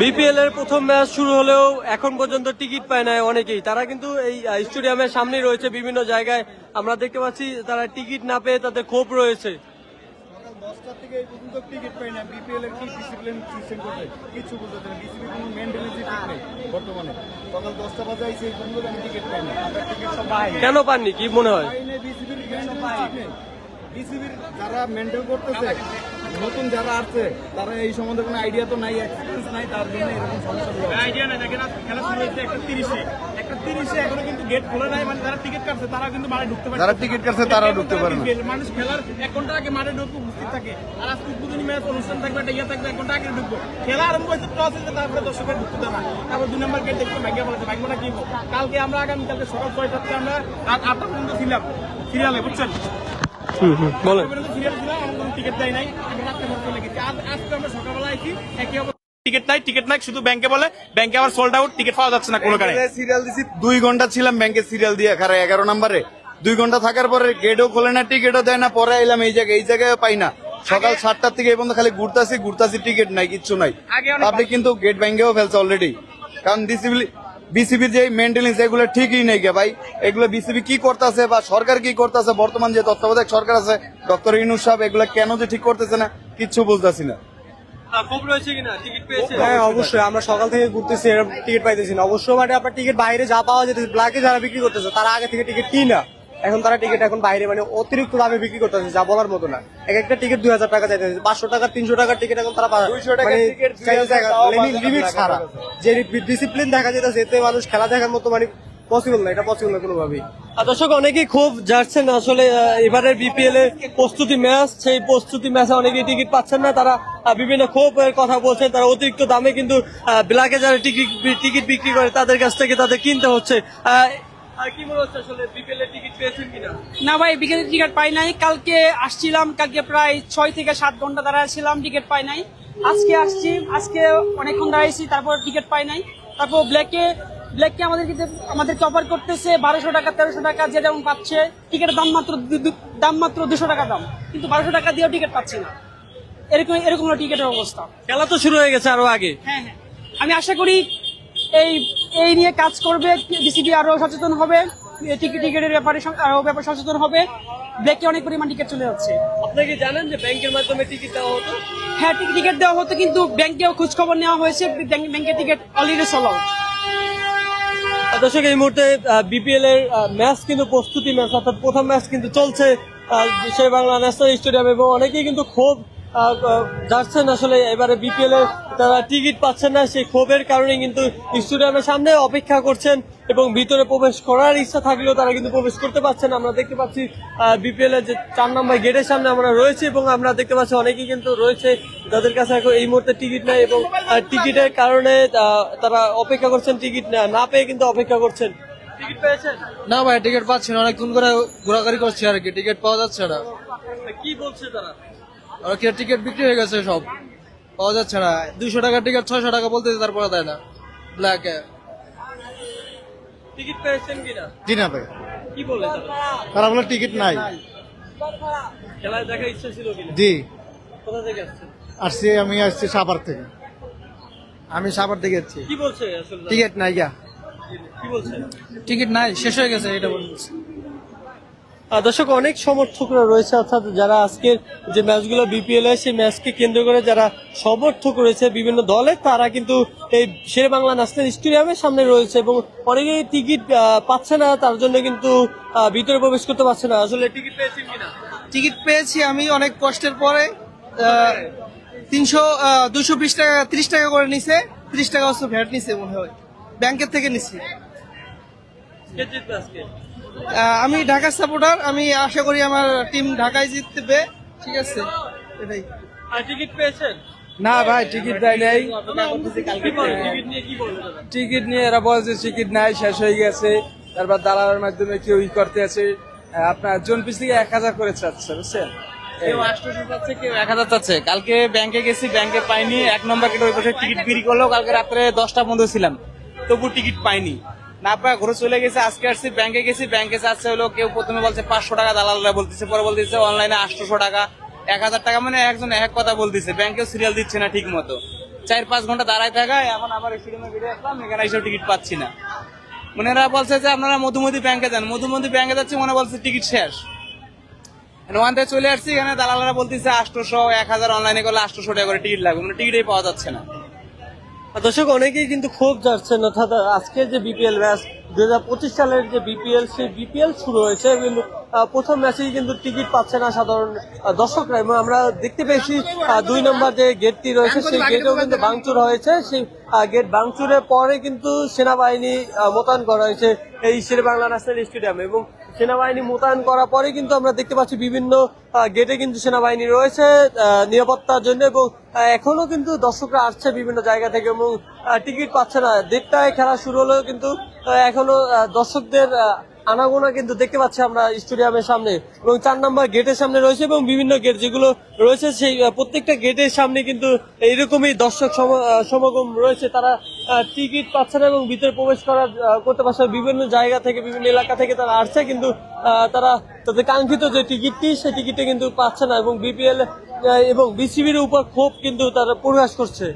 BPL এর প্রথম match শুরু হলেও এখন পর্যন্ত টিকিট পায় না অনেকেই। তারা কিন্তু এই স্টেডিয়ামের সামনেই রয়েছে বিভিন্ন জায়গায়। আমরা দেখতে পাচ্ছি তারা টিকিট না পেয়ে তাদের ক্ষোভ রয়েছে। কোনো নেই পাননি? কি মনে হয়? বিসিবির যারা মেনটেন করতেছে নতুন যারা আছে তারা এই সম্বন্ধে কোনো আইডিয়া তো নাই এক্সপিরিয়েন্স নাই তার জন্য এরকম হচ্ছে। আইডিয়া নাই। দেখেন খেলা শুরু হয়েছে একটা তিরিশে। একটা তিরিশে এখনও কিন্তু গেট খোলা নাই মানে যারা টিকিট কাটছে তারা কিন্তু মাঠে ঢুকতে পারে। যারা টিকিট কাটছে তারাও ঢুকতে পারে মানুষ খেলার এক ঘণ্টা আগে মাঠে ঢুকতে উপস্থিত থাকে। আর আজকে উদ্বোধনী ম্যাচ অনুষ্ঠান থাকবে একটা ইয়ে থাকবে এক ঘণ্টা আগে ঢুকবো। খেলা আরম্ভ হয়েছে টস হয়েছে তারপরে দর্শকের ঢুকতে দেয় না। তারপর দুই নম্বর গেট দেখতে ভাগ্য বলেছে ভাগ্যটা কি? কালকে আমরা আগামী কালকে সকাল ছয়টার থেকে আমরা রাত আটটা পর্যন্ত ছিলাম। সিরিয়ালে বুঝছেন? বলেন। পর্যন্ত সিরিয়াল ছিলাম আমার কোনো টিকিট দেয় নাই। আমি রাত্রে ঘর চলে গেছি। আজ আজকে আমরা সকালবেলা আইছি একই টিকিট নাই টিকিট নাই শুধু ব্যাংকে বলে ব্যাংকে আবার সোল্ড আউট টিকিট পাওয়া যাচ্ছে না কোনো কারণে। সিরিয়াল দিছি দুই ঘণ্টা ছিলাম ব্যাংকে সিরিয়াল দিয়ে খারাপ এগারো নম্বরে। দুই ঘণ্টা থাকার পরে গেটও খোলে না টিকিটও দেয় না পরে এলাম এই জায়গায় এই জায়গায় পাই না। সকাল সাতটার থেকে এই পর্যন্ত খালি ঘুরতাছি ঘুরতাছি টিকিট নাই কিচ্ছু নাই। আপনি কিন্তু গেট ব্যাংকেও ফেলছে অলরেডি কারণ ডিসিপ্লিন বিসিবির যে মেনটেন্স এগুলো ঠিকই নেই গে ভাই। এগুলো বিসিবি কি করতেছে বা সরকার কি করতেছে? বর্তমান যে তত্ত্বাবধায়ক সরকার আছে ডক্টর ইনুস সাহেব এগুলো কেন যে ঠিক করতেছে না কিচ্ছু বুঝতেছি না। হ্যাঁ অবশ্যই। আমরা সকাল থেকে ঘুরতেছি টিকিট পাইতেছি না। অবশ্যই মানে আপনার টিকিট বাইরে যা পাওয়া যেতেছে ব্ল্যাকে যারা বিক্রি করতেছে তারা আগে থেকে টিকিট কিনা না। এখন তারা টিকিট এখন বাইরে মানে অতিরিক্ত দামে বিক্রি করতেছে যা বলার মতো না। এক একটা টিকিট দুই হাজার টাকা চাইতেছে পাঁচশো টাকা তিনশো টাকার টিকিট এখন তারা পা- 200 টাকার মানে ticket, 2000 চাইতেছে এখন তাও limit- 5000 limit টাকা ছাড়া। যে ডিসিপ্লিন দেখা যেতেছে এতে মানুষ খেলা দেখার মতো মানে পসিবল না এটা পসিবল না কোনোভাবেই। দর্শক অনেকেই খুব যাচ্ছেন আসলে এবারের বিপিএল এর প্রস্তুতি ম্যাচ সেই প্রস্তুতি ম্যাচে অনেকেই টিকিট পাচ্ছেন না। তারা বিভিন্ন ক্ষোভের কথা বলছেন তারা অতিরিক্ত দামে কিন্তু ব্ল্যাকে যারা টিকিট টিকিট বিক্রি করে তাদের কাছ থেকে তাদের কিনতে হচ্ছে। না ভাই বিকেলের টিকিট পাই নাই। কালকে আসছিলাম কালকে প্রায় ছয় থেকে সাত ঘণ্টা দাঁড়ায় ছিলাম টিকিট পাই নাই। আজকে আসছি আজকে অনেকক্ষণ দাঁড়াইছি তারপর টিকিট পাই নাই। তারপর ব্ল্যাকে ব্ল্যাককে আমাদের আমাদেরকে অফার করতেছে বারোশো টাকা তেরোশো টাকা যে যেমন পাচ্ছে। টিকিটের দাম মাত্র দাম মাত্র দুশো টাকা দাম। কিন্তু বারোশো টাকা দিয়েও টিকিট পাচ্ছি না। এরকম এরকম টিকিটের অবস্থা। খেলা তো শুরু হয়ে গেছে আরও আগে। হ্যাঁ হ্যাঁ। আমি আশা করি এই এই নিয়ে কাজ করবে বিসিবি আরও সচেতন হবে টিকিট টিকিটের ব্যাপারে স- আরও ব্যাপারে সচেতন হবে। ব্ল্যাকে অনেক পরিমাণ টিকিট চলে যাচ্ছে। আপনি কি জানেন যে ব্যাংকের মাধ্যমে টিকিট দেওয়া হতো? হ্যাঁ টিক- টিকিট দেওয়া হতো কিন্তু ব্যাংকেও খোঁজ খবর নেওয়া হয়েছে ব্যাংক- ব্যাংকের টিকিট অলরেডি সোল আউট দর্শক এই মুহূর্তে বিপিএল এর ম্যাচ কিন্তু প্রস্তুতি ম্যাচ অর্থাৎ প্রথম ম্যাচ কিন্তু চলছে সেই বাংলা ন্যাশনাল স্টেডিয়াম এবং অনেকেই কিন্তু ক্ষোভ যাচ্ছেন আসলে এবারে বিপিএল এর তারা টিকিট পাচ্ছেন না সেই ক্ষোভের কারণে কিন্তু স্টেডিয়ামের সামনে অপেক্ষা করছেন এবং ভিতরে প্রবেশ করার ইচ্ছা থাকলেও তারা কিন্তু প্রবেশ করতে পারছেন আমরা দেখতে পাচ্ছি বিপিএল এর যে চার নম্বর গেটের সামনে আমরা রয়েছে এবং আমরা দেখতে পাচ্ছি অনেকেই কিন্তু রয়েছে যাদের কাছে এখন এই মুহূর্তে টিকিট নাই এবং টিকিটের কারণে তারা অপেক্ষা করছেন টিকিট না না পেয়ে কিন্তু অপেক্ষা করছেন। টিকিট পেয়েছেন? না ভাই টিকিট পাচ্ছি না অনেকক্ষণ করে ঘোরাঘুরি করছি আর কি টিকিট পাওয়া যাচ্ছে না। কি বলছে তারা? আর কি টিকিট বিক্রি হয়ে গেছে সব। পাওয়া যাচ্ছে না। দুইশো টাকার টিকিট ছয়শো টাকা বলতেছে তারপরে দেয় না। ব্ল্যাকে টিকিট পেয়েছেন কিনা? জি না ভাই কি বলে তারা? তারা বলে টিকিট নাই। খেলায় দেখার ইচ্ছা ছিল কিনা? জি। কোথা থেকে আসছেন? আসছি আমি আসছি থেকে। আমি সাপার থেকে এসেছি। কি বলছে আসলে টিকিট নাই গা কি বলছে? টিকিট নাই শেষ হয়ে গেছে এটা বলছে। দর্শক, অনেক সমর্থকরা রয়েছে, অর্থাৎ যারা আজকের যে ম্যাচগুলো বিপিএল এর সেই ম্যাচকে কেন্দ্র করে যারা সমর্থক রয়েছে বিভিন্ন দলে, তারা কিন্তু এই শের বাংলা ন্যাশনাল স্টেডিয়ামের সামনে রয়েছে এবং অনেকেই টিকিট পাচ্ছে না, তার জন্য কিন্তু ভিতরে প্রবেশ করতে পারছে না। আসলে টিকিট পেয়েছি কিনা? টিকিট পেয়েছি আমি অনেক কষ্টের পরে তিনশো দুশো বিশ টাকা, ত্রিশ টাকা করে নিছে, ত্রিশ টাকা হচ্ছে ভ্যাট নিছে মনে হয়। ব্যাংকের থেকে নিছি কে জিতবে আজকে আহ, আমি ঢাকার সাপোর্টার আমি আশা করি আমার টিম ঢাকায় জিতবে। ঠিক আছে এটাই। টিকিট পেয়েছেন? না ভাই টিকিট দেয় নাই। টিকিট নিয়ে কি বলবে তারা? টিকিট নিয়ে এরা বলছে টিকিট নাই শেষ হয়ে গেছে। তারপর দালালের মাধ্যমে কেউ ই করতে আছে। আপনার জন পিস থেকে এক হাজার করে চাচ্ছে বুঝছেন? কেউ আটশোশো চাচ্ছে কেউ এক হাজার চাচ্ছে। কালকে ব্যাংকে গেছি ব্যাংকে পাইনি। এক নম্বর গেটে ওই পাশে টিকিট বিক্রি করল কালকে রাত্রে দশটা পর্যন্ত ছিলাম। তবু টিকিট পাইনি। না পায় ঘুরে চলে গেছে, আজকে আসছি ব্যাংকে গেছি ব্যাংকে চাচ্ছে হলো, কেউ প্রথমে বলছে পাঁচশো টাকা দালালরা বলতেছে, পরে বলতেছে অনলাইনে আটশোশো টাকা, এক হাজার টাকা মানে একজন এক কথা বলতেছে ব্যাংকেও সিরিয়াল দিচ্ছে না ঠিক মতো চার পাঁচ ঘণ্টা দাঁড়ায় থাকায় এখন আবার স্টেডিয়ামে বেরিয়ে আসলাম এখানে এইসব টিকিট পাচ্ছি না। মনে এরা বলছে যে আপনারা মধুমতি ব্যাংকে যান, মধুমতি ব্যাংকে যাচ্ছে মনে বলছে টিকিট শেষ। ওখান থেকে চলে আসছি, এখানে দালালরা বলতেছে আটশোশো, এক হাজার অনলাইনে করলে আটশোশো টাকা করে টিকিট লাগবে মানে টিকিটই পাওয়া যাচ্ছে না। দর্শক, অনেকেই কিন্তু খুব যাচ্ছেন অর্থাৎ আজকের যে বিপিএল ম্যাচ দুই হাজার পঁচিশ সালের যে বিপিএল সেই বিপিএল শুরু হয়েছে কিন্তু প্রথম ম্যাচেই কিন্তু টিকিট পাচ্ছে না সাধারণ দর্শকরা এবং আমরা দেখতে পেয়েছি দুই নম্বর যে গেটটি রয়েছে, সেই গেটেও কিন্তু ভাঙচুর হয়েছে। সেই গেট ভাঙচুরের পরে কিন্তু সেনাবাহিনী মোতায়েন করা হয়েছে এই শেরে বাংলা ন্যাশনাল স্টেডিয়ামে এবং সেনাবাহিনী মোতায়েন করার পরে কিন্তু আমরা দেখতে পাচ্ছি বিভিন্ন গেটে কিন্তু সেনাবাহিনী রয়েছে নিরাপত্তার জন্য এবং এখনও কিন্তু দর্শকরা আসছে বিভিন্ন জায়গা থেকে এবং টিকিট পাচ্ছে না। দেড়টায় খেলা শুরু হলেও কিন্তু এখনও দর্শকদের আনাগোনা কিন্তু দেখতে পাচ্ছি আমরা স্টেডিয়ামের সামনে এবং চার নম্বর গেটের সামনে রয়েছে এবং বিভিন্ন গেট যেগুলো রয়েছে সেই প্রত্যেকটা গেটের সামনে কিন্তু এইরকমই দর্শক সম- সমাগম রয়েছে তারা টিকিট পাচ্ছে না এবং ভিতরে প্রবেশ করার করতে পারছে। বিভিন্ন জায়গা থেকে, বিভিন্ন এলাকা থেকে তারা আসছে কিন্তু তারা তাদের কাঙ্ক্ষিত যে টিকিটটি, সেই টিকিটটা কিন্তু পাচ্ছে না এবং বিপিএল এবং বিসিবির উপর ক্ষোভ কিন্তু তারা প্রকাশ করছে